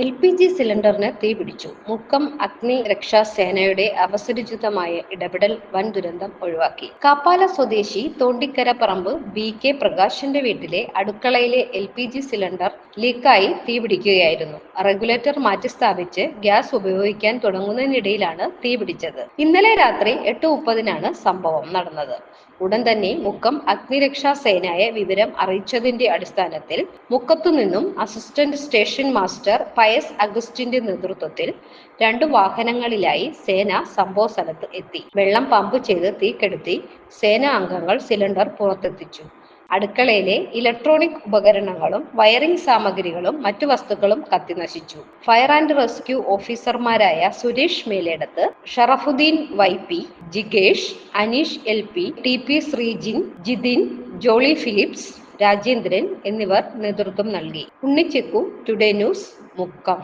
L P G സിലിണ്ടറിന് തീപിടിച്ചു മുക്കം അഗ്നി രക്ഷാ സേനയുടെ അവസരോചിതമായ ഇടപെടൽ വൻ ദുരന്തം ഒഴിവാക്കി. കാപ്പാല സ്വദേശി തോണ്ടിക്കര പറമ്പ് ബി കെ പ്രകാശിന്റെ വീട്ടിലെ അടുക്കളയിലെ എൽ പി ജി സിലിണ്ടർ ലീക്കായി തീ പിടിക്കുകയായിരുന്നു. റെഗുലേറ്റർ മാറ്റിസ്ഥാപിച്ച് ഗ്യാസ് ഉപയോഗിക്കാൻ തുടങ്ങുന്നതിനിടയിലാണ് തീ പിടിച്ചത്. ഇന്നലെ രാത്രി എട്ട് മുപ്പതിനാണ് സംഭവം നടന്നത്. ഉടൻ തന്നെ മുക്കം അഗ്നിരക്ഷാ സേനയെ വിവരം അറിയിച്ചതിന്റെ അടിസ്ഥാനത്തിൽ മുക്കത്തു നിന്നും അസിസ്റ്റന്റ് സ്റ്റേഷൻ മാസ്റ്റർ പയസ് അഗസ്റ്റിന്റെ നേതൃത്വത്തിൽ രണ്ടു വാഹനങ്ങളിലായി സേന സംഭവ സ്ഥലത്ത് എത്തി. വെള്ളം പമ്പ് ചെയ്ത് തീ കെടുത്തി സേനാ അംഗങ്ങൾ സിലിണ്ടർ പുറത്തെത്തിച്ചു. അടുക്കളയിലെ ഇലക്ട്രോണിക് ഉപകരണങ്ങളും വയറിംഗ് സാമഗ്രികളും മറ്റു വസ്തുക്കളും കത്തിനശിച്ചു ഫയർ ആൻഡ് റെസ്ക്യൂ ഓഫീസർമാരായ Suresh Meledath Sharafuddin Y P ജിഗേഷ് Aneesh L P T P Sreejin Jithin Jolly Philips Rajendran എന്നിവർ നേതൃത്വം നൽകി. ഉണ്ണിച്ചെക്കു ടുഡേ ന്യൂസ് മുക്കം